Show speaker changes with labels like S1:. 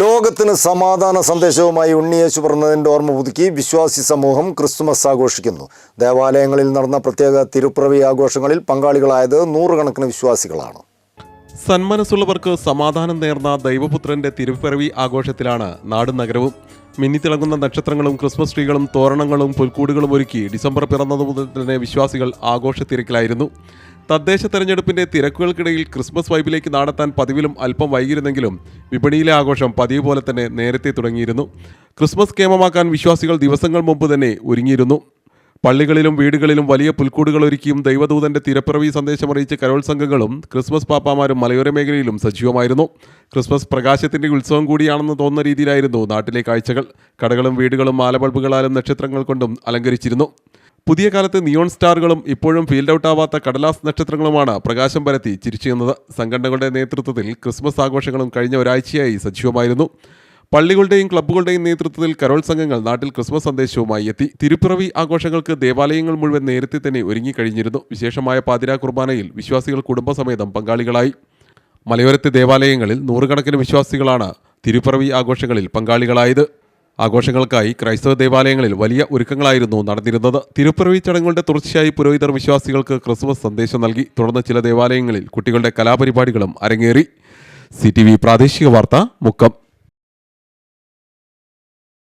S1: ലോകത്തിന് സമാധാന സന്ദേശവുമായി ഉണ്ണിയേശു പറഞ്ഞതിന്റെ ഓർമ്മ പുതുക്കി വിശ്വാസി സമൂഹം ക്രിസ്തുമസ് ആഘോഷിക്കുന്നു. ദേവാലയങ്ങളിൽ നടന്ന പ്രത്യേക തിരുപ്പിറവി ആഘോഷങ്ങളിൽ പങ്കാളികളായത് നൂറുകണക്കിന് വിശ്വാസികളാണ്.
S2: സന്മനസ്സുള്ളവർക്ക് സമാധാനം നേർന്ന ദൈവപുത്രന്റെ തിരുപ്പിറവി ആഘോഷത്തിലാണ് നാടും നഗരവും. മിന്നിത്തിളങ്ങുന്ന നക്ഷത്രങ്ങളും ക്രിസ്മസ് ട്രീകളും തോരണങ്ങളും പുൽക്കൂടുകളും ഒരുക്കി ഡിസംബർ പിറന്നതു മുതൽ തന്നെ വിശ്വാസികൾ ആഘോഷത്തിരക്കിലായിരുന്നു. തദ്ദേശ തെരഞ്ഞെടുപ്പിന്റെ തിരക്കുകൾക്കിടയിൽ ക്രിസ്മസ് വൈബിലേക്ക് നാടെത്താൻ പതിവിലും അല്പം വൈകിരുന്നെങ്കിലും വിപണിയിലെ ആഘോഷം പതിവ് പോലെ തന്നെ നേരത്തെ തുടങ്ങിയിരുന്നു. ക്രിസ്മസ് കേമമാക്കാൻ വിശ്വാസികൾ ദിവസങ്ങൾ മുമ്പ് തന്നെ ഒരുങ്ങിയിരുന്നു. പള്ളികളിലും വീടുകളിലും വലിയ പുൽക്കൂടുകൾ ഒരുക്കിയും ദൈവദൂതന്റെ തിരപ്പിറവി സന്ദേശമറിയിച്ച കരോൾ സംഘങ്ങളും ക്രിസ്മസ് പാപ്പാമാരും മലയോര മേഖലയിലും സജീവമായിരുന്നു. ക്രിസ്മസ് പ്രകാശത്തിന്റെ ഉത്സവം കൂടിയാണെന്ന് തോന്നുന്ന രീതിയിലായിരുന്നു നാട്ടിലെ കാഴ്ചകൾ. കടകളും വീടുകളും മാലബൾബുകളാലും നക്ഷത്രങ്ങൾ കൊണ്ടും അലങ്കരിച്ചിരുന്നു. പുതിയ കാലത്ത് നിയോൺ സ്റ്റാറുകളും ഇപ്പോഴും ഫീൽഡ് ഔട്ട് ആവാത്ത കടലാസ് നക്ഷത്രങ്ങളുമാണ് പ്രകാശം പരത്തി ചിരിച്ചുന്നത് സംഘടനകളുടെ നേതൃത്വത്തിൽ ക്രിസ്മസ് ആഘോഷങ്ങളും കഴിഞ്ഞ ഒരാഴ്ചയായി സജീവമായിരുന്നു. പള്ളികളുടെയും ക്ലബ്ബുകളുടെയും നേതൃത്വത്തിൽ കരോൾ സംഘങ്ങൾ നാട്ടിൽ ക്രിസ്മസ് സന്ദേശവുമായി എത്തി. തിരുപ്പിറവി ആഘോഷങ്ങൾക്ക് ദേവാലയങ്ങൾ മുഴുവൻ നേരത്തെ തന്നെ ഒരുങ്ങിക്കഴിഞ്ഞിരുന്നു വിശേഷമായ പാതിരാ കുർബാനയിൽ വിശ്വാസികൾ കുടുംബസമേതം പങ്കാളികളായി. മലയോരത്തെ ദേവാലയങ്ങളിൽ നൂറുകണക്കിന് വിശ്വാസികളാണ് തിരുപ്പിറവി ആഘോഷങ്ങളിൽ പങ്കാളികളായത്. ആഘോഷങ്ങൾക്കായി ക്രൈസ്തവ ദേവാലയങ്ങളിൽ വലിയ ഒരുക്കങ്ങളായിരുന്നു നടന്നിരുന്നത്. തിരുപ്പിറവി ചടങ്ങുകളുടെ തുടർച്ചയായി പുരോഹിതർ വിശ്വാസികൾക്ക് ക്രിസ്മസ് സന്ദേശം നൽകി. തുടർന്ന് ചില ദേവാലയങ്ങളിൽ കുട്ടികളുടെ കലാപരിപാടികളും അരങ്ങേറി. സി പ്രാദേശിക വാർത്ത മുക്കം.